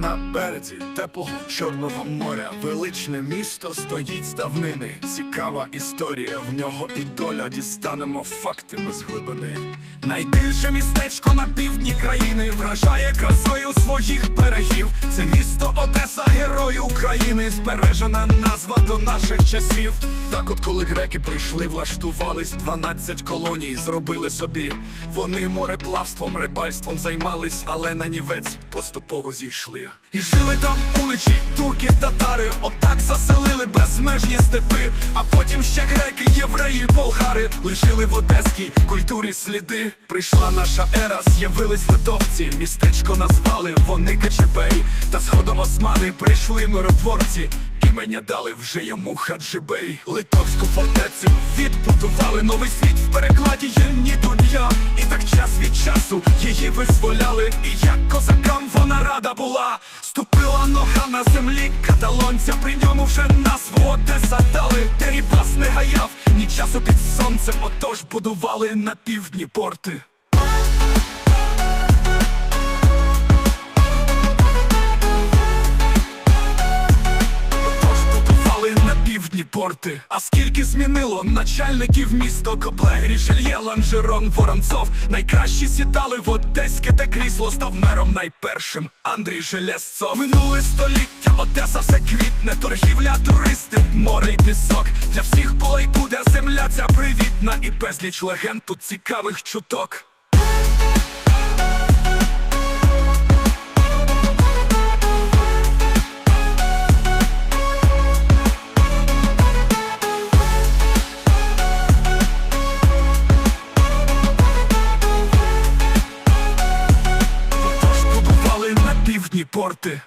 На березі теплого чорного моря величне місто стоїть з давнини. Цікава історія, в нього і доля дістанемо факти з глибини. Найбільше містечко на півдні країни вражає красою своїх берегів. Це місто Одеса, герой України, збережена назва до наших часів. Так от, коли греки прийшли, влаштувались 12 колоній, зробили собі. Вони мореплавством, рибальством займались, але на нівець поступово зійшли. І жили там уночі, турки, татари, отак заселили безмежні степи. А потім ще греки, євреї, болгари лишили в одеській культурі сліди. Прийшла наша ера, з'явились литовці, містечко назвали вони Качебей. Та згодом османи прийшли миротворці. Імення дали вже йому хаджибей Литовську фортецю відбудували новий світ в перекладі є ні дунья І так час від часу її визволяли І як козакам на землі каталонця При ньому вже нас Одеса дали Дерібас не гаяв ні часу під сонцем Отож будували на півдні порти порти. А скільки змінило начальників місто Кобле, Рішельє, Ланжерон, Воронцов. Найкращі сідали в одеське, де крісло став мером найпершим. Андрій Железцов. Минуле століття, Одеса все квітне, торгівля, туристи, море й пісок. Для всіх була й буде земля ця привітна. І безліч легенд тут цікавих чуток порти